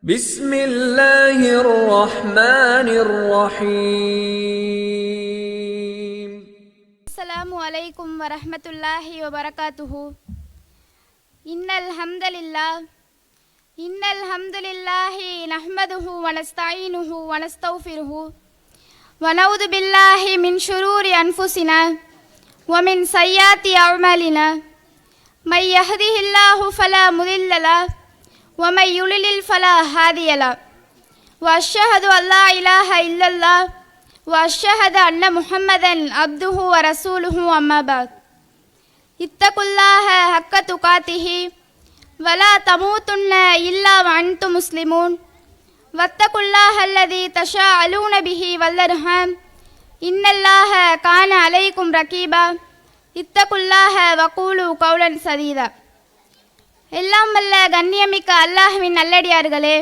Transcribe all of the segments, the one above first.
بسم الله الرحمن الرحيم. السلام عليكم ورحمة الله وبركاته. إن الحمد لله إن الحمد لله نحمده ونستعينه ونستغفره ونعوذ بالله من شرور أنفسنا ومن سيئات أعمالنا. من يهده الله فلا مضل له ومن يضلل فلا هادي له وأشهد أن لا إله إلا الله وأشهد أن محمدا عبده ورسوله أما بعد اتقوا الله حق تقاته ولا تموتن إلا وأنتم مسلمون واتقوا الله الذي تشاءلون به والأرحام إن الله كان عليكم رقيبا اتقوا الله وقولوا قولا سديدا எல்லாம் வல்ல கண்ணியமிக்க அல்லாஹுவின் நல்லடியார்களே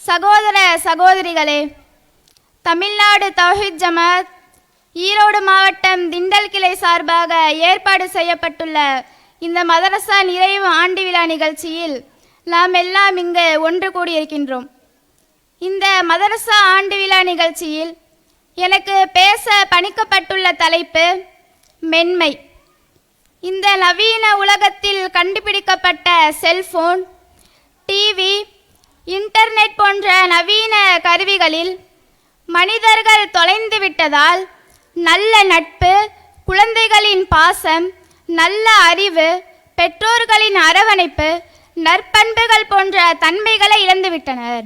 சகோதர சகோதரிகளே தமிழ்நாடு தௌஹித் ஜமாத் ஈரோடு மாவட்டம் திண்டல் கிளை சார்பாக ஏற்பாடு செய்யப்பட்டுள்ள இந்த மதரசா நிறைவு ஆண்டு விழா நிகழ்ச்சியில் நாம் எல்லாம் இங்கு ஒன்று கூடியிருக்கின்றோம். இந்த மதரசா ஆண்டு விழா நிகழ்ச்சியில் எனக்கு பேச பணிக்கப்பட்டுள்ள தலைப்பு மென்மை. இந்த நவீன உலகத்தில் கண்டுபிடிக்கப்பட்ட செல்போன் டிவி இன்டர்நெட் போன்ற நவீன கருவிகளில் மனிதர்கள் தொலைந்து விட்டதால் நல்ல நட்பு குழந்தைகளின் பாசம் நல்ல அறிவு பெற்றோர்களின் அரவணைப்பு நற்பண்புகள் போன்ற தன்மைகளை இழந்துவிட்டனர்.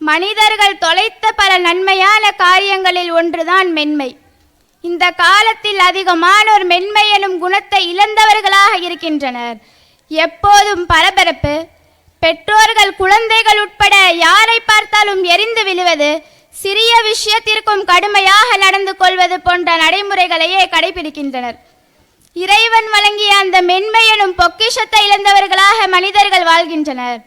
மனிதர்கள் தொலைத்த பல நன்மையான காரியங்களில் ஒன்றுதான் மென்மை. இந்த காலத்தில் அதிகமானோர் மென்மை எனும் குணத்தை இழந்தவர்களாக இருக்கின்றனர். எப்போதும் பரபரப்பு பெற்றோர்கள் குழந்தைகள் உட்பட யாரை பார்த்தாலும் எரிந்து விழுவது சிறிய விஷயத்திற்கும் கடுமையாக நடந்து கொள்வது போன்ற நடைமுறைகளையே கடைபிடிக்கின்றனர். இறைவன் வழங்கிய அந்த மென்மை எனும் பொக்கிஷத்தை இழந்தவர்களாக மனிதர்கள் வாழ்கின்றனர்.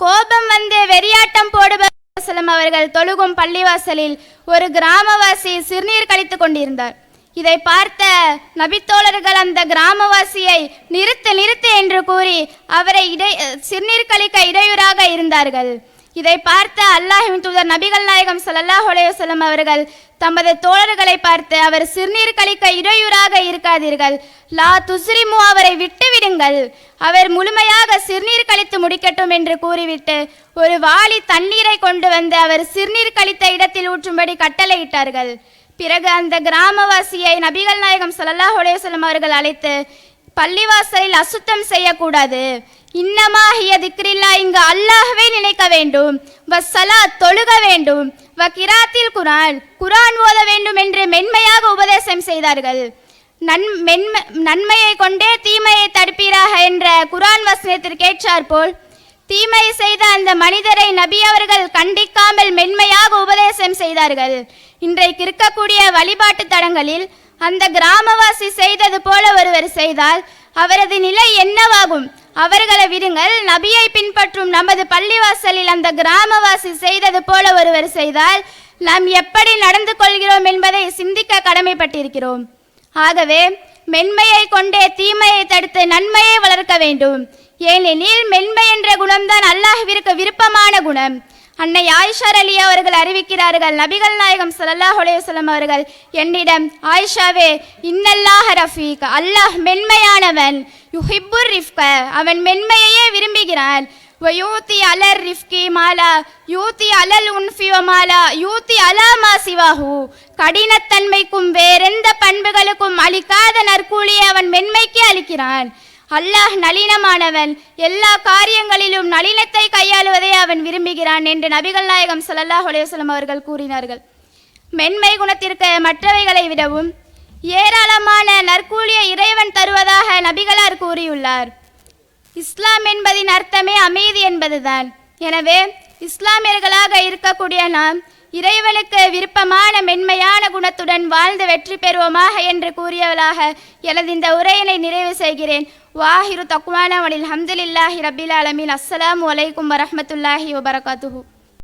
கோபம் வந்து வெறியாட்டம் போடுபவர் செல்லம் அவர்கள் தொழுகும் பள்ளிவாசலில் ஒரு கிராமவாசி சிறுநீர் கழித்து கொண்டிருந்தார். இதை பார்த்த நபித்தோழர்கள் அந்த கிராமவாசியை நிறுத்து நிறுத்து என்று கூறி அவரை இடை சிறுநீர் கழிக்க இடையூறாக இருந்தார்கள். இதை பார்த்த அல்லாஹின் தூதர் நபிகள் நாயகம் சல்லாஹ் அலைஹி அவர்கள் தமது தோழர்களை பார்த்து அவர் சிறுநீர் கழிக்க இடையூறாக இருக்காதீர்கள். லா துஸ்ரிமு அவரை விட்டு விட்டுவிடுங்கள் அவர் முழுமையாக சிறுநீர் கழித்து முடிக்கட்டும் என்று கூறிவிட்டு ஒரு வாளி தண்ணீரை கொண்டு வந்து அவர் சிறுநீர் கழித்த இடத்தில் ஊற்றும்படி கட்டளையிட்டார்கள். பிறகு அந்த கிராமவாசியை நபிகள் நாயகம் ஸல்லல்லாஹு அலைஹி அவர்கள் அழைத்து பள்ளிவாசலில் அசுத்தம் செய்யக்கூடாது. இன்னமாகிய திக்ரில்லா இங்கு அல்லாஹ்வே நினைக்க வேண்டும். வ சலா தொழுக வேண்டும். வ கிராத்தில் குரான் குரான் ஓத வேண்டும் என்று மென்மையாக உபதேசம் செய்தார்கள். நன் மென்ம நன்மையை கொண்டே தீமையை தடுப்பீராக என்ற குரான் வசனத்திற்கேற்றார் போல் தீமை செய்த அந்த மனிதரை நபி அவர்கள் கண்டிக்காமல் மென்மையாக உபதேசம் செய்தார்கள். இன்றைக்கு இருக்கக்கூடிய வழிபாட்டு தடங்களில் அந்த கிராமவாசி செய்தது போல ஒருவர் செய்தால் அவரது நிலை என்னவாகும்? அவர்களை விடுங்கள். நபியை பின்பற்றும் நமது பள்ளிவாசலில் அந்த கிராமவாசி செய்தது போல ஒருவர் செய்தால் நாம் எப்படி நடந்து கொள்கிறோம் என்பதை சிந்திக்க கடமைப்பட்டிருக்கிறோம். ஆகவே மென்மையை கொண்டே தீமையை தடுத்து நன்மையை வளர்க்க வேண்டும். ஏனெனில் மென்மை என்ற குணம்தான் அல்லாஹ்விற்கு விருப்பமான குணம். அன்னை ஆயிஷா அலி அவர்கள் அறிவிக்கிறார்கள் நபிகள் நாயகம் ஸல்லல்லாஹு அலைஹி அவர்கள் என்னிடம் ஆயிஷாவே இன்னல்லாஹ ரஃபீக் அல்லாஹ் மென்மையானவன் யுஹிப்புர் ரிஃப்க அவன் மென்மையையே விரும்புகிறான். வயூத்தி அலர் ரிஃப்கி மாலா யூத்தி அலல் உன்ஃபி மாலா யூத்தி அலா சிவாஹு கடினத்தன்மைக்கும் வேறெந்த பண்புகளுக்கும் அளிக்காத நற்கூலியை அவன் மென்மைக்கு அளிக்கிறான். அல்லாஹ் நளினமானவன். எல்லா காரியங்களிலும் நளினத்தை கையாளுவதை அவன் விரும்புகிறான் என்று நபிகள் நாயகம் ஸல்லல்லாஹு அலைஹி அவர்கள் கூறினார்கள். மென்மை குணத்திற்கு மற்றவைகளை விடவும் ஏராளமான நற்கூலியை இறைவன் தருவதாக நபிகளார் கூறியுள்ளார். இஸ்லாம் என்பதின் அர்த்தமே அமைதி என்பதுதான். எனவே இஸ்லாமியர்களாக இருக்கக்கூடிய நாம் இறைவனுக்கு விருப்பமான மென்மையான குணத்துடன் வாழ்ந்து வெற்றி பெறுவோமாக என்று கூறியவளாக எனது இந்த உரையினை நிறைவு செய்கிறேன். வாஹிரு தக்குவானா வலில் ஹம்துலில்லாஹி ரபில் அலமின் அஸ்ஸலாம் வலைக்கும் வரமத்துல்லாஹி வபரகாத்துஹூ.